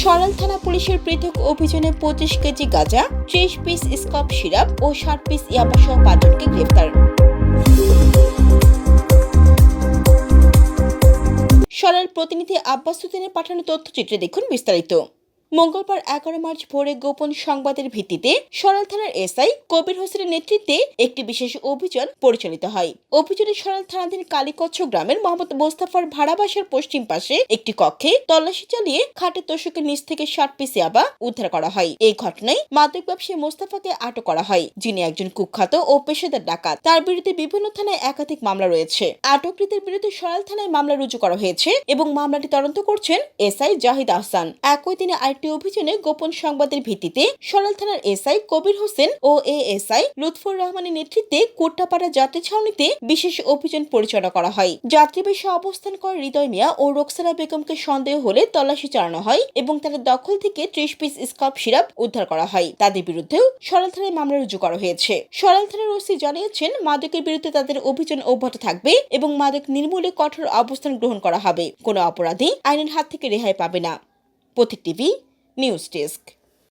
সরাল থানা পুলিশের পৃথক অভিযানে পঁচিশ কেজি গাঁজা, ত্রিশ পিস স্কপ সিরাপ ও ষাট পিস ইয়াবাসহ পাঁচজনকে গ্রেফতার সরাল প্রতিনিধি আব্বাস পাঠানো তথ্যচিত্রে দেখুন বিস্তারিত। মঙ্গলবার এগারো মার্চ ভোরে গোপন সংবাদের ভিত্তিতে সরাল থানার এসআই কবির হোসেনের নেতৃত্বে একটি বিশেষ অভিযান পরিচালিত হয়। অভিযানে সরাল থানাধীন কালীকচ্ছ গ্রামের মোহাম্মদ মোস্তাফার ভাড়াবাসার পশ্চিম পাশে একটি কক্ষে তল্লাশি চালিয়ে খাটের তোষকের নিচ থেকে ষাট পিস ইয়াবা উদ্ধার করা হয়। এই ঘটনায় মাদক ব্যবসায়ী মোস্তাফাকে আটক করা হয়, যিনি একজন কুখ্যাত ও পেশাদার ডাকাত। তার বিরুদ্ধে বিভিন্ন থানায় একাধিক মামলা রয়েছে। আটককৃতের বিরুদ্ধে সরাল থানায় মামলা রুজু করা হয়েছে এবং মামলাটি তদন্ত করছেন এসআই জাহিদ আহসান। একই দিনে আরেকটি অভিযানে গোপন সংবাদের ভিত্তিতে সরাল থানার এসআই কবির হোসেন ও এএসআই লুৎফর রহমানের নেতৃত্বে কোট্টাপাড়া যাত্রী ছাউনিতে বিশেষ অভিযান পরিচালনা করা হয়। যাত্রীবাসে অবস্থান করা হৃদয় মিয়া ও রোকসানা বেগমকে সন্দেহ হলে তল্লাশি চালানো হয় এবং তাদের দখল থেকে ত্রিশ পিস স্কপ সিরাপ উদ্ধার করা হয়। তাদের বিরুদ্ধেও সরাল থানায় মামলা রুজু করা হয়েছে। সরাল থানার ওসি জানিয়েছেন, মাদকের বিরুদ্ধে তাদের অভিযান অব্যাহত থাকবে এবং মাদক নির্মূলে কঠোর অবস্থান গ্রহণ করা হবে। কোনো অপরাধী আইনের হাত থেকে রেহাই পাবে না। পথিক টিভি ന്യൂസ് ഡെസ്ക്